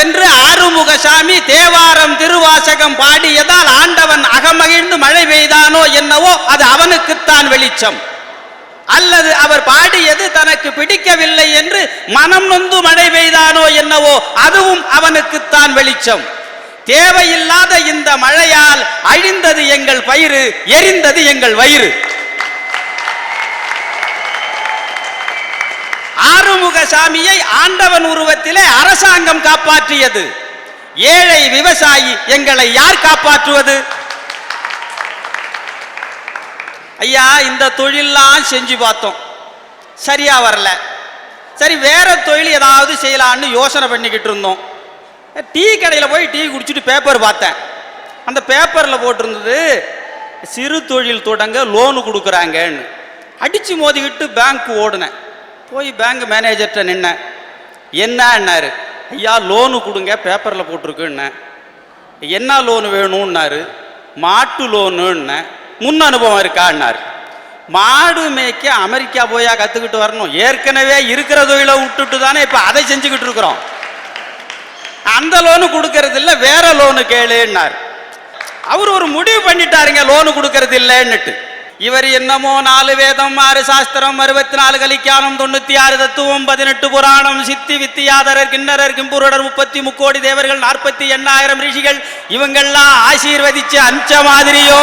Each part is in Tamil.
சென்று ஆறுமுகசாமி தேவாரம் திருவாசகம் பாடியதால் ஆண்டவன் அகமகிழ்ந்து மழை பெய்தானோ என்னவோ அது அவனுக்குத்தான் வெளிச்சம். அல்லது அவர் பாடியது தனக்கு பிடிக்கவில்லை என்று மனம் நொந்து மழை பெய்தானோ என்னவோ அதுவும் அவனுக்குத்தான் வெளிச்சம். தேவையில்லாத இந்த மழையால் அழிந்தது எங்கள் பயிறு எரிந்தது எங்கள் வயிறு. ஆறுமுகசாமியை ஆண்டவன் உருவத்திலே அரசாங்கம் காப்பாற்றியது. ஏழை விவசாயி எங்களை யார் காப்பாற்றுவது? ஐயா இந்த தொழிலாம் செஞ்சு பார்த்தோம். சரியா வரல. சரி வேற தொழில் ஏதாவது செய்யலான்னு யோசனை பண்ணிக்கிட்டு இருந்தோம். டீ கடையில் போய் டீ குடிச்சிட்டு பேப்பர் பார்த்தேன். அந்த பேப்பரில் போட்டிருந்தது சிறு தொழில் தொடங்க லோனு கொடுக்குறாங்கன்னு. அடித்து மோதிக்கிட்டு பேங்க் ஓடினேன். போய் பேங்க் மேனேஜர்கிட்ட நின்னேன். என்னன்னாரு? ஐயா லோனு கொடுங்க பேப்பரில் போட்டிருக்குன்னேன் என்ன லோன் வேணும்னாரு மாட்டு லோனுன்னேன் முன் அனுபவம் இருக்கான்னாரு. மாடு மேய்க்க அமெரிக்கா போயா கற்றுக்கிட்டு வரணும். ஏற்கனவே இருக்கிற தொழிலை விட்டுட்டு தானே இப்போ அதை செஞ்சுக்கிட்டு இருக்கிறோம். அந்த லோனு கொடுக்கறது இல்லை வேற லோனு கேளுன்னார். அவர் ஒரு முடிவு பண்ணிட்டாருங்க லோனு கொடுக்கறது இல்லைன்னுட்டு. இவர் என்னமோ நாலு வேதம் ஆறு சாஸ்திரம் அறுபத்தி நாலு கலிக்கானம் தொண்ணூத்தி ஆறு தத்துவம் பதினெட்டு புராணம் சித்தி வித்தியாதரர் கிண்ணரர் கிம்புருடர் முப்பத்தி முக்கோடி தேவர்கள் நாற்பத்தி எண்ணாயிரம் ரிஷிகள் இவங்கெல்லாம் ஆசீர்வதிச்சு அஞ்ச மாதிரியோ?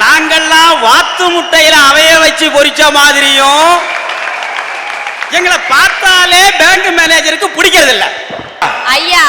நாங்கள்லாம் வாத்து முட்டையில அவைய வச்சு பொறிச்ச மாதிரியும் எங்களை பார்த்தாலே பேங்க் மேனேஜருக்கு பிடிக்கிறது இல்ல ஐயா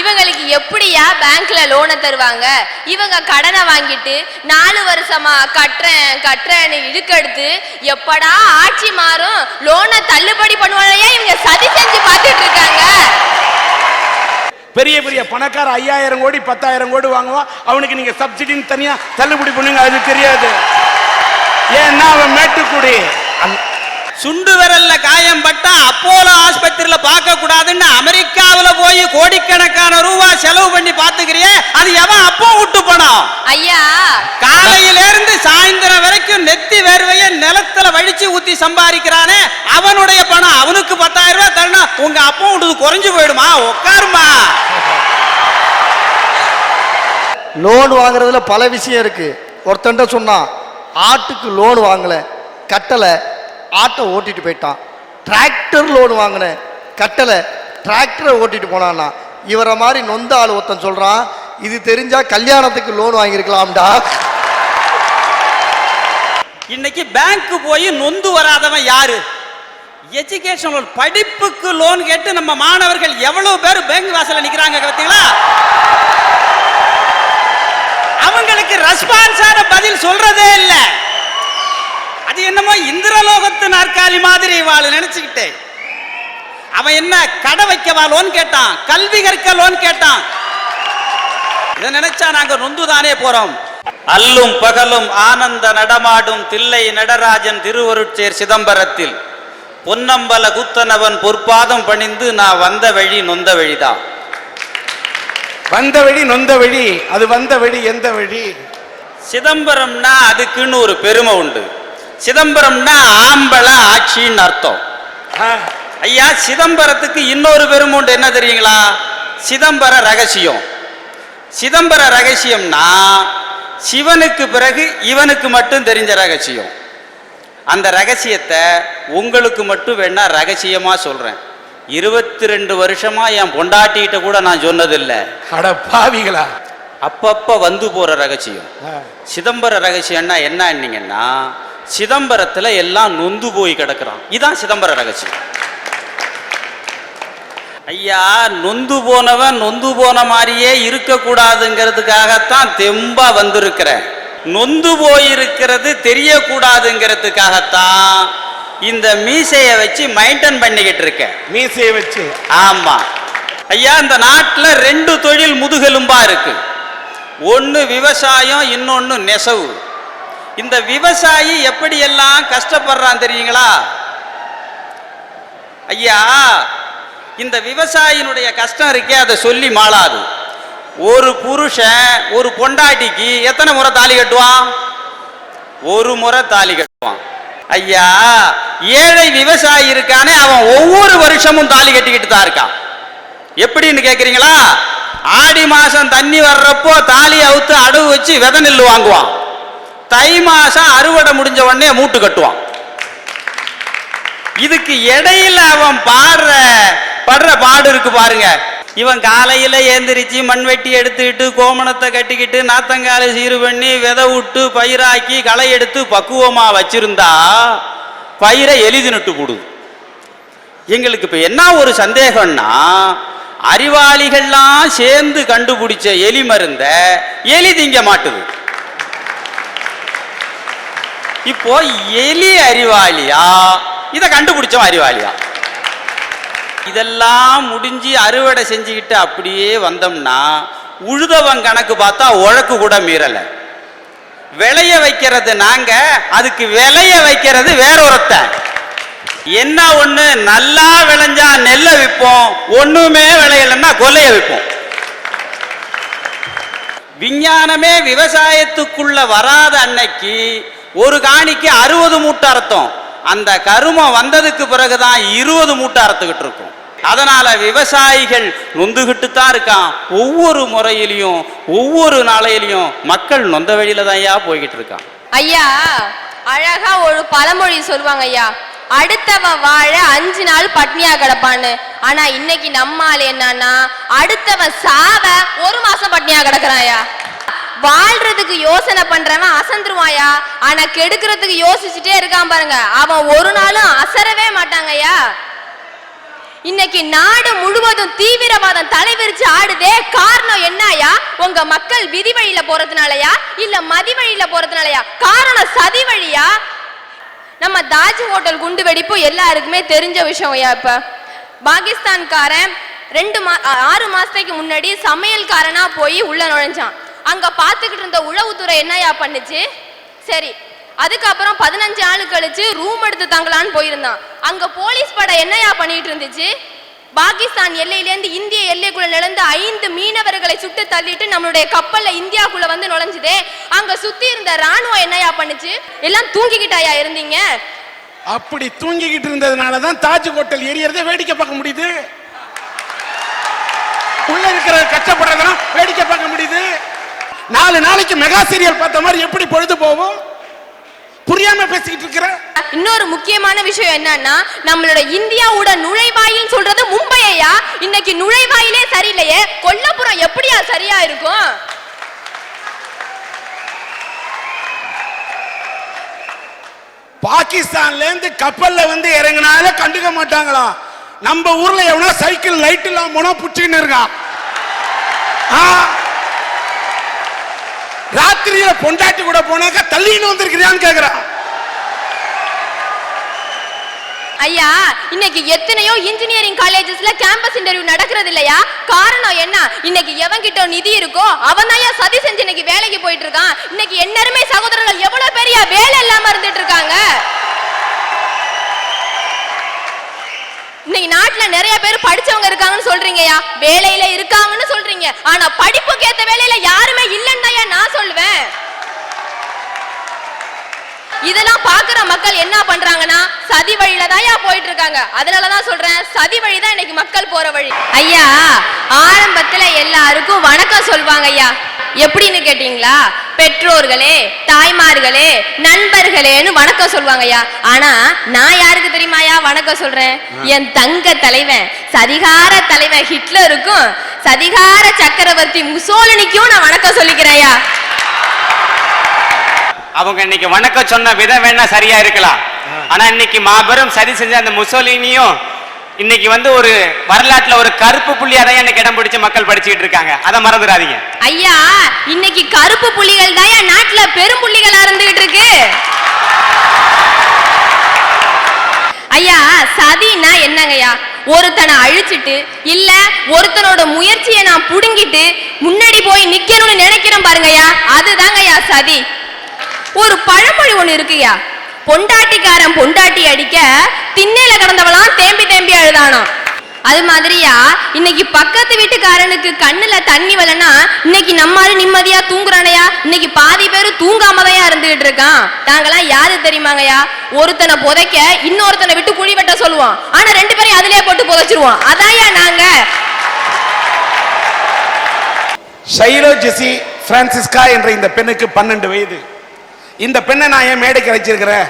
இவங்களுக்கு எப்படியா பேங்க்ல லோனை தருவாங்க? இவங்க கடனை வாங்கிட்டு நாலு வருஷமா கட்டுறேன் கட்டுறேன்னு இழுக்கெடுத்து எப்படா ஆட்சி மாறும்? லோனை தள்ளுபடி பண்ணுவாங்கயா இவங்க சதி செஞ்சு பார்த்துட்டு இருக்காங்க? பெரிய பெரிய பணக்கார ஐயாயிரம் கோடி பத்தாயிரம் கோடி வாங்குவான். அவனுக்கு நீங்க சப்சிடின்னு தனியா தள்ளுபடி பண்ணுங்க அது தெரியாது. ஏன்னா அவன் மேட்டுக்குடி. சுண்டு விரல்ல காயம் பட்டா அப்போலோ ஆஸ்பத்திரியில பார்க்க கூடாதுன்னு அமெரிக்காவுல போய் கோடிக்கணக்கான ரூபா செலவு பண்ணி பாத்துக்கிறியே அது எவன் அப்போ விட்டு பணம் ஐயா. காலையில இருந்து சாயந்தரம் வரைக்கும் நெத்தி வேர்வைய நிலத்துல வழிச்சு ஊத்தி சம்பாதிக்கிறானே அவனுடைய பணம் அவனுக்கு பத்தாயிரம் ரூபாய் தரணும். உங்க அப்பா விட்டது குறைஞ்சு போயிடுமா? உட்காருமா லோன் வாங்குறதுல பல விஷயம் இருக்கு. ஒருத்தன்ட்ட சொன்னான் ஆட்டுக்கு லோன் வாங்கல கட்டலை. ஆட்டோ ஓட்டிட்டு போயிட்டான். டிராக்டர் லோன் வாங்கினேன். கட்டலை. டிராக்டரை ஓட்டிட்டு போனான்னா இவரை மாதிரி நொந்த ஆள் ஒருத்தன் சொல்றான் இது தெரிஞ்சா கல்யாணத்துக்கு லோன் வாங்கியிருக்கலாம்டா. இன்னைக்கு பேங்க் போய் நொந்து வராதவன் யாரு? எஜுகேஷன் லோன் படிப்புக்கு லோன் கேட்டு நம்ம மாணவர்கள் எவ்வளவு பேர் பேங்க் வாசல்ல நிக்கிறாங்க பார்த்தீங்களா? அவங்களுக்கு ரெஸ்பான்ஸான பதில் சொல்றதே இல்லை. அது என்னமோ இந்திரலோகத்து நாற்காலி மாதிரி வாழ நினைச்சுக்கிட்டே. அவன் என்ன கடை வைக்கவா லோன் கேட்டான்? கல்வி கற்க லோன் கேட்டான். இதை நினைச்சா நாங்க நொந்துதானே போறோம். அல்லும் பகலும் ஆனந்த நடமாடும் தில்லை நடராஜன் திருவருட்சேர் சிதம்பரத்தில். பொன்னம்பல குத்தனவன் பொற்பாதம் பணிந்து நான் வந்த வழி நொந்த வழிதான் வந்த வழி நொந்த வழி அது வந்த வழி எந்த வழி? சிதம்பரம்னா அதுக்குன்னு ஒரு பெருமை உண்டு. சிதம்பரம்னா ஆம்பள ஆட்சின்னு அர்த்தம். ஐயா சிதம்பரத்துக்கு இன்னொரு பெருமை உண்டு என்ன தெரியுங்களா? சிதம்பர ரகசியம். சிதம்பர ரகசியம்னா சிவனுக்கு பிறகு இவனுக்கு மட்டும் தெரிஞ்ச ரகசியம். அந்த ரகசியத்தை உங்களுக்கு மட்டும் வேணா ரகசியமா சொல்றேன். இருபத்தி ரெண்டு வருஷமா என் பொண்டாட்டிகிட்ட கூட நான் சொன்னதில்லை. அட பாவிகளா. அப்பப்ப வந்து போற ரகசியம். சிதம்பர ரகசியம்னா என்னன்னீங்கன்னா சிதம்பரத்துல எல்லாம் நொந்து போய் கிடக்குறான். இதான் சிதம்பர ரகசியம். ஐயா நொந்து போனவன் நொந்து போன மாதிரியே இருக்கக்கூடாதுங்கிறதுக்காகத்தான் தெம்பா வந்திருக்கிறேன். நொந்து போயிருக்கிறது தெரியக்கூடாதுங்கிறதுக்காகத்தான் இந்த மீசையை வச்சு மைண்டன் பண்ணிக்கிட்டு இருக்கேன். மீசையை வச்சு? ஆமா. ஐயா இந்த நாட்டில் ரெண்டு தொழில் முதுகெலும்பா இருக்கு. ஒன்று விவசாயம் இன்னொன்று நெசவு. இந்த விவசாயி எப்படியெல்லாம் கஷ்டப்படுறான் தெரியுங்களா? ஐயா இந்த விவசாயினுடைய கஷ்டம் இருக்கே அதை சொல்லி மாளாது. ஒரு புருஷன் ஒரு பொண்டாட்டிக்கு எத்தனை முறை தாலி கட்டுவான்? ஒரு முறை தாலி கட்டுவான். ஐயா ஏழை விவசாயி இருக்கானே அவன் ஒவ்வொரு வருஷமும் தாலி கட்டிக்கிட்டு தான் இருக்கான். எப்படின்னு கேக்குறீங்களா? ஆடி மாசம் தண்ணி வர்றப்போ தாலி அவுத்து அடவு வச்சு வித நெல் வாங்குவான். தை மாசம் அறுவடை முடிஞ்ச உடனே மூட்டு கட்டுவான். இதுக்கு இடையில அவன் பாடுற படுற பாடு இருக்கு பாருங்க. இவன் காலையில ஏந்திரிச்சு மண்வெட்டி எடுத்துக்கிட்டு கோமணத்தை கட்டிக்கிட்டு நாத்தங்காலை சீரு பண்ணி விதை விட்டு பயிராக்கி களை எடுத்து பக்குவமா வச்சிருந்தா பயிரை எளிது நட்டு போடுது. எங்களுக்கு இப்ப என்ன ஒரு சந்தேகம்னா அறிவாளிகள்லாம் சேர்ந்து கண்டுபிடிச்ச எலி மருந்த எலி திங்க மாட்டுது. இப்போ எலி அறிவாளியா? இதை கண்டுபிடிச்சவன் அறிவாளியா? இதெல்லாம் முடிஞ்சு அறுவடை செஞ்சுக்கிட்டு அப்படியே வந்தோம்னா உழுதவன் கணக்கு பார்த்தா உழக்கு கூட மீறல. விளைய வைக்கிறது நாங்க அதுக்கு விளைய வைக்கிறது வேற ஒருத்தன் என்ன ஒண்ணு? நல்லா விளைஞ்சா நெல்லை விற்போம். ஒண்ணுமே விளையலன்னா கொல்லைய விற்போம். விஞ்ஞானமே விவசாயத்துக்குள்ள வராத அன்னைக்கு ஒரு காணிக்கு அறுபது மூட்டை அர்த்தம் அந்த கருமம் வந்ததுக்கு பிறகுதான் இருபது மூட்டை அறுத்துக்கிட்டு இருக்கும். அதனால விவசாயிகள் நொந்துகிட்டு தான் இருக்கான். ஒவ்வொரு முறையிலையும் ஒவ்வொரு நாளையிலையும் மக்கள் நொந்த வழியில தான் போய்கிட்டு இருக்கான். ஐயா அழகா ஒரு பழமொழி சொல்லுவாங்க ஐயா. அடுத்தவன் வாழ அஞ்சு நாள் பட்னியா கிடப்பான்னு. ஆனா இன்னைக்கு நம்மால் என்னன்னா அடுத்தவன் சாவ ஒரு மாசம் பட்னியா கிடக்குறான் ஐயா. வாழ்றதுக்கு யோசனை பண்றவன் அசந்துருவாயா? ஆனா கெடுக்கிறதுக்கு யோசிச்சுட்டே இருக்கான் பாருங்க. அவன் ஒரு நாளும் அசரவே மாட்டாங்கய்யா இன்னைக்கு நாடு முழுவதும் தீவிரவாதம் தலைவிரிச்சு ஆடுதே. காரணம் என்னயா உங்க மக்கள் விதி வழியில போறதுனாலயா இல்ல மதி வழியில போறதுனாலயா காரணம் சதி வழியா? நம்ம தாஜ் ஹோட்டல் குண்டு வெடிப்பு எல்லாருக்குமே தெரிஞ்ச விஷயம் ஐயா இப்ப. பாகிஸ்தான்காரன் ரெண்டு மா ஆறு மாசத்துக்கு முன்னாடி சமையல்காரனா போய் உள்ள நுழைஞ்சான். அங்க பாத்துக்கிட்டு இருந்த உளவுத்துறை என்னயா பண்ணுச்சு? சரி அதுக்கப்புறம் பதினஞ்சு நாள் கழிச்சு ரூம் எடுத்து தங்கலான்னு போயிருந்தான். அங்க போலீஸ் படை என்னையா பண்ணிட்டு இருந்துச்சு? பாகிஸ்தான் எல்லையிலேருந்து இந்திய எல்லைக்குள்ள நுழைந்து ஐந்து மீனவர்களை சுட்டு தள்ளிட்டு நம்மளுடைய கப்பல்ல இந்தியாக்குள்ள வந்து நுழைஞ்சுதே. அங்க சுத்தி இருந்த ராணுவம் என்னையா பண்ணுச்சு? எல்லாம் தூங்கிக்கிட்டாயா இருந்தீங்க? அப்படி தூங்கிக்கிட்டு இருந்ததுனால தான் தாஜ் ஹோட்டல் எரியறதை வேடிக்கை பார்க்க முடியுது. உள்ள இருக்கிற கஷ்டப்படுறதெல்லாம் வேடிக்கை பார்க்க முடியுது. நாலு நாளைக்கு மெகா சீரியல் பார்த்த மாதிரி எப்படி பொழுது போகும்? புரியாம பேசிக்கிட்டு இருக்கிற? இன்னொரு முக்கியமான விஷயம் என்னன்னா நம்மளோட இந்தியாவோட நுழைவாயில் சொல்றது மும்பையா இன்னைக்கு நுழைவாயிலே சரியில்லையே. கொல்லப்புறம் எப்படியா சரியா இருக்கும்? பாகிஸ்தான்ல இருந்து கப்பல்ல வந்து இறங்கினால கண்டுக்க மாட்டாங்களாம். நம்ம ஊர்ல எவனா சைக்கிள் லைட் இல்லாம போனா புடிச்சுக்கின்னு இருக்கான். ஆ. ராத்திரியில பொண்டாட்டி கூட போனாக்கா தள்ளின்னு வந்திருக்கிறியான்னு கேக்குறான் ஐயா இன்னைக்கு எத்தனையோ இன்ஜினியரிங் காலேஜஸ்ல கேம்பஸ் இன்டர்வியூ நடக்கிறது இல்லையா? காரணம் என்ன? இன்னைக்கு எவன் கிட்ட நிதி இருக்கோ அவன் தான் சதி செஞ்சு இன்னைக்கு வேலைக்கு போயிட்டு இருக்கான். இன்னைக்கு என்னருமே சகோதரர்கள் எவ்வளவு பெரிய வேலை இல்லாம இருந்து இருக்காங்க இன்னைக்கு நாட்டுல நிறைய பேர் படிச்சவங்க இருக்காங்கன்னு சொல்றீங்கயா வேலையில இருக்காங்கன்னு சொல்றீங்க. ஆனா படிப்புக்கு ஏத்த வேலையில யாருமே இல்லைன்னு நான் சொல்லுவேன். இதெல்லாம் பாக்குற மக்கள் என்ன பண்றாங்கன்னா சதி வழியில தான் போயிட்டு இருக்காங்க அதனாலதான் சொல்றேன் சதி வழி தான் இன்னைக்கு மக்கள் போற வழி. ஐயா ஆரம்பத்துல எல்லாருக்கும் வணக்கம் சொல்வாங்க ஐயா எப்படின்னு கேட்டீங்களா? பெற்றோர்களே தாய்மார்களே நண்பர்களேன்னு வணக்கம் சொல்லுவாங்க ஐயா ஆனா நான் யாருக்கு தெரியுமாயா வணக்கம் சொல்றேன்? என் தங்க தலைவன் சதிகார தலைவன் ஹிட்லருக்கும் சதிகார சக்கரவர்த்தி முசோலனிக்கும் நான் வணக்கம் சொல்லிக்கிறேன் ஐயா அவங்க இன்னைக்கு வணக்கம் சொன்ன விதம் வேணா சரியா இருக்கலாம். ஆனா இன்னைக்கு மாபெரும் சதி செஞ்ச அந்த முசோலினியும் இன்னைக்கு வந்து ஒரு வரலாற்றுல ஒரு கருப்பு புள்ளியா தான் எனக்கு இடம் பிடிச்சு மக்கள் படிச்சுக்கிட்டு இருக்காங்க. அதை மறந்துடாதீங்க. ஐயா இன்னைக்கு கருப்பு புள்ளிகள் தான் நாட்டுல பெரும் புள்ளிகளா இருந்துகிட்டு இருக்கு. ஐயா சதினா என்னங்கய்யா? ஒருத்தனை அழிச்சிட்டு இல்ல ஒருத்தனோட முயற்சியை நான் புடுங்கிட்டு முன்னாடி போய் நிக்கணும்னு நினைக்கிறேன் பாருங்கய்யா. அதுதாங்கய்யா சதி. ஒரு பழமொழி ஒண்ணு இருக்குயா பொண்டாட்டிக்காரன் பொண்டாட்டி அடிக்க திண்ணையில கிடந்தவளாம் தேம்பி தேம்பி அழுதானோ அது மாதிரியா? இன்னைக்கு பக்கத்து வீட்டுக்காரனுக்கு கண்ணுல தண்ணி வரலனா இன்னைக்கு நம்மாரு நிம்மதியா தூங்குறானையா? இன்னைக்கு பாதி பேரு தூங்காமதையா இருந்துகிட்டு இருக்கான். நாங்கெல்லாம் யாரு தெரியுமாங்கய்யா? ஒருத்தனை புதைக்க இன்னொருத்தனை விட்டு குழி வெட்ட சொல்லுவான். ஆனா ரெண்டு பேரையும் அதிலே போட்டு புதைச்சிருவோம் அதாயா நாங்க. ஷைலோ ஜெசி பிரான்சிஸ்கா என்ற இந்த பெண்ணுக்கு பன்னெண்டு வயது. இந்த பெண்ணை நான் ஏன் மேடைக்கு அழைச்சிருக்கிறேன்?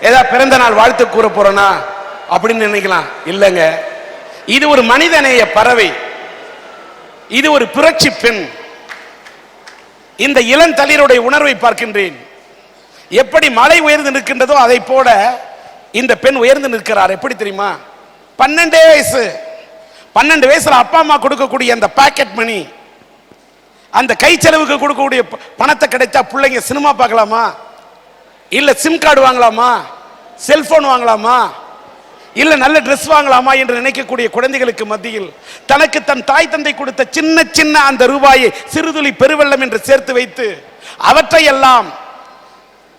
ஏதாவது பிறந்த நாள் வாழ்த்து கூற போறேனா? அப்படின்னு நினைக்கலாம். இல்லைங்க. இது ஒரு மனிதநேய பறவை. இது ஒரு புரட்சி பெண். இந்த இளந்தளிருடைய உணர்வை பார்க்கின்றேன். எப்படி மலை உயர்ந்து நிற்கின்றதோ அதை போல இந்த பெண் உயர்ந்து நிற்கிறார். எப்படி தெரியுமா? பன்னெண்டே வயசு. பன்னெண்டு வயசுல அப்பா அம்மா கொடுக்கக்கூடிய அந்த பாக்கெட் மணி அந்த கை செலவுக்கு கொடுக்கக்கூடிய பணத்தை கிடைச்சா பிள்ளைங்க சினிமா பார்க்கலாமா? இல்ல சிம் கார்டு வாங்கலாமா? செல்போன் வாங்கலாமா? இல்ல நல்ல ட்ரெஸ் வாங்கலாமா என்று நினைக்கக்கூடிய குழந்தைகளுக்கு மத்தியில் தனக்கு தன் தாய் தந்தை கொடுத்த சின்ன சின்ன அந்த ரூபாயை சிறுதுளி பெருவெள்ளம் என்று சேர்த்து வைத்து அவற்றையெல்லாம்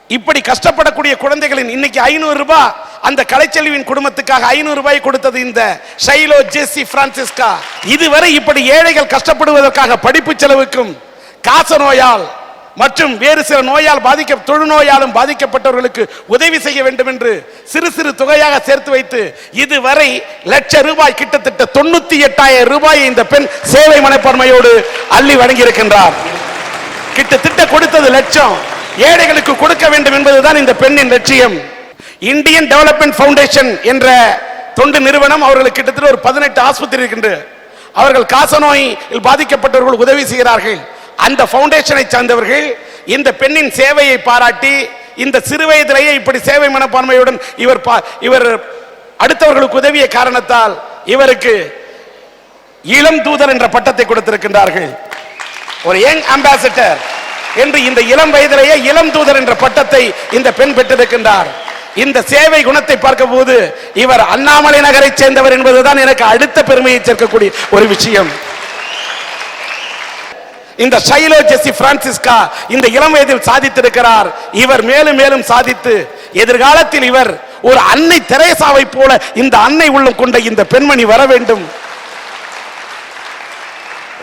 இப்படி கஷ்டப்படக்கூடிய குழந்தைகளின் இன்னைக்கு ஐநூறு ரூபாய் அந்த கலைச்செல்வியின் குடும்பத்துக்காக ஐநூறு ரூபாய் கொடுத்தது இந்த ஷைலோ ஜெஸ்ஸி பிரான்சிஸ்கா. இதுவரை இப்படி ஏழைகள் கஷ்டப்படுவதற்காக படிப்பு செலவுக்கும் காச நோயால் மற்றும் வேறு சில நோயால் பாதிக்க தொழுநோயாலும் பாதிக்கப்பட்டவர்களுக்கு உதவி செய்ய வேண்டும் என்று சிறு சிறு தொகையாக சேர்த்து வைத்து இதுவரை லட்ச ரூபாய் கிட்டத்தட்ட தொண்ணூத்தி எட்டாயிரம் ரூபாயை இந்த பெண் சேவை மனப்பான்மையோடு அள்ளி வழங்கியிருக்கின்றார். கிட்டத்தட்ட கொடுத்தது லட்சம். ஏழைகளுக்கு கொடுக்க வேண்டும் என்பதுதான் இந்த பெண்ணின் லட்சியம். இந்தியன் டெவலப்மெண்ட் ஃபவுண்டேஷன் என்ற தொண்டு நிறுவனம் அவர்களுக்கு கிட்டத்தட்ட ஒரு பதினெட்டு ஆஸ்பத்திரி இருக்கின்றது அவர்கள் காசநோயில் பாதிக்கப்பட்டவர்கள் உதவி செய்கிறார்கள். அந்த ஃபவுண்டேஷனை சார்ந்தவர்கள் இந்த பெண்ணின் சேவையை பாராட்டி இந்த சிறு வயதிலேயே இப்படி சேவை மனப்பான்மையுடன் இவர் பா- இவர் அடுத்தவர்களுக்கு உதவிய காரணத்தால் இவருக்கு இளம் தூதர் என்ற பட்டத்தை கொடுத்திருக்கின்றார்கள். ஒரு யங் அம்பாசிடர் என்று இந்த இளம் வயதிலேயே இளம் தூதர் என்ற பட்டத்தை இந்த பெண் பெற்றிருக்கின்றார். இந்த சேவை குணத்தை பார்க்க போது இவர் அண்ணாமலை நகரை சேர்ந்தவர் என்பதுதான் எனக்கு அடுத்த பெருமையை சேர்க்கக்கூடிய ஒரு விஷயம். இந்த ஷைலோ ஜெசி பிரான்சிஸ்கா இந்த இளம் வயதில் சாதித்திருக்கிறார். இவர் மேலும் மேலும் சாதித்து எதிர்காலத்தில் இவர் ஒரு அன்னை தெரேசாவை போல இந்த அன்னை உள்ளம் கொண்ட இந்த பெண்மணி வர வேண்டும்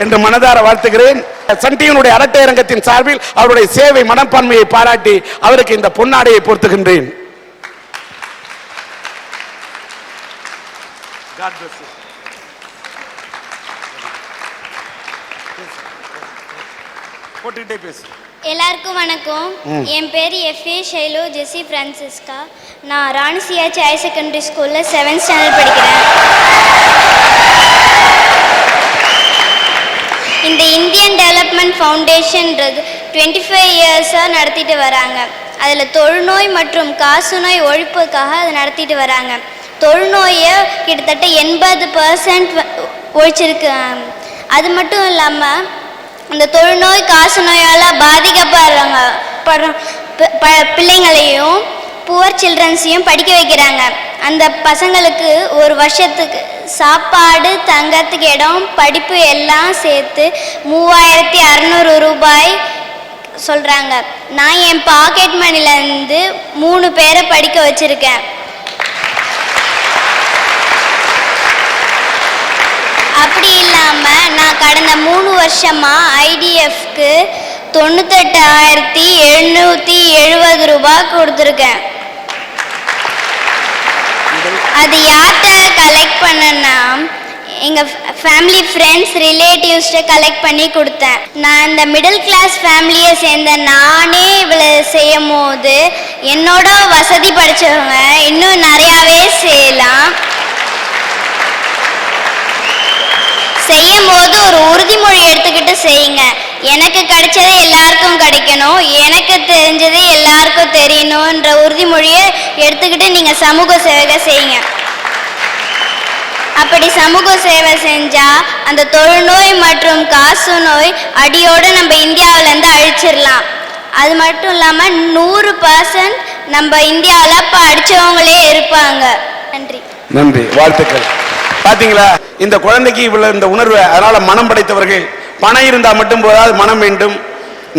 என்று மனதார வாழ்த்துகிறேன். சண்டியனுடைய அரட்டையரங்கத்தின் அரட்டை அரங்கத்தின் சார்பில் அவருடைய சேவை மனப்பான்மையை பாராட்டி அவருக்கு இந்த பொன்னாடையை பொறுத்துகின்றேன் பொருத்துகின்றேன் போட்டுக்கிட்டே பேசு. எல்லாருக்கும் வணக்கம். என் பேர் எஃப்ஏ ஷைலோ ஜெசி பிரான்சிஸ்கா. நான் ராணிசியாச்சி ஹையர் செகண்டரி ஸ்கூலில் செவன்த் ஸ்டாண்டர்ட் படிக்கிறேன். இந்த இந்தியன் டெவலப்மெண்ட் ஃபவுண்டேஷன்ன்றது டுவெண்ட்டி ஃபைவ் இயர்ஸாக நடத்திட்டு வராங்க. அதில் தொழுநோய் மற்றும் காசநோய் ஒழிப்புக்காக அதை நடத்திட்டு வராங்க. தொழுநோயை கிட்டத்தட்ட எண்பது பர்சன்ட் ஒழிச்சிருக்கு. அது மட்டும் இல்லாமல் இந்த தொழுநோய் காசநோயால் பாதிக்கப்படுறாங்க படுற ப- பிள்ளைங்களையும் புவர் சில்ட்ரன்ஸையும் படிக்க வைக்கிறாங்க. அந்த பசங்களுக்கு ஒரு வருஷத்துக்கு சாப்பாடு தங்கறதுக்கு இடம் படிப்பு எல்லாம் சேர்த்து மூவாயிரத்தி அறநூறு ரூபாய் சொல்கிறாங்க நான் என் பாக்கெட் மணிலேருந்து மூணு பேரை படிக்க வச்சுருக்கேன் அப்படி இல்லாமல் நான் கடந்த மூணு வருஷமாக ஐடிஎஃப்க்கு தொண்ணூத்தெட்டாயிரத்தி எழுநூற்றி எழுபது ரூபாய் கொடுத்துருக்கேன். அது யார்கிட்ட கலெக்ட் பண்ணேன்னா எங்கள் ஃபேமிலி ஃப்ரெண்ட்ஸ் ரிலேட்டிவ்ஸ்கிட்ட கலெக்ட் பண்ணி கொடுத்தேன். நான் இந்த மிடில் கிளாஸ் ஃபேமிலியை சேர்ந்த நானே இவ்வளோ செய்யும் போது என்னோட வசதி படித்தவங்க இன்னும் நிறையாவே செய்யலாம். செய்யும்போது ஒரு உறுதிமொழி எடுத்துக்கிட்டு செய்யுங்க. எனக்கு கிடைச்சது எல்லாருக்கும் கிடைக்கணும். எனக்கு தெரிஞ்சது எல்லாருக்கும் தெரியணுன்ற உறுதிமொழியை எடுத்துக்கிட்டு நீங்கள் சமூக சேவை செய்யுங்க. அப்படி சமூக சேவை செஞ்சா அந்த தொழுநோய் மற்றும் காசு நோய் அடியோடு நம்ம இந்தியாவிலேருந்து அழிச்சிடலாம் அது மட்டும் இல்லாமல் நூறு பர்சன்ட் நம்ம இந்தியாவில் இப்போ அடித்தவங்களே நன்றி. வாழ்த்துக்கள். பாத்தீங்களா? இந்த குழந்தைக்கு இவ்வளவு இந்த உணர்வு அதனால மனம் படைத்தவர்கள் பணம் இருந்தால் மட்டும் போதாது மனம் வேண்டும்.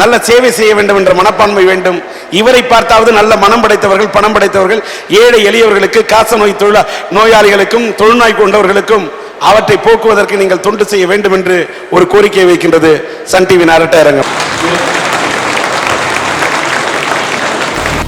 நல்ல சேவை செய்ய வேண்டும் என்ற மனப்பான்மை வேண்டும். இவரை பார்த்தாவது நல்ல மனம் படைத்தவர்கள் பணம் படைத்தவர்கள் ஏழை எளியவர்களுக்கு காச நோய் தொழில நோயாளிகளுக்கும் தொழுநோய் கொண்டவர்களுக்கும் அவற்றை போக்குவதற்கு நீங்கள் தொண்டு செய்ய வேண்டும் என்று ஒரு கோரிக்கை வைக்கின்றது சன் டிவி நாரட்ட அரங்கம்.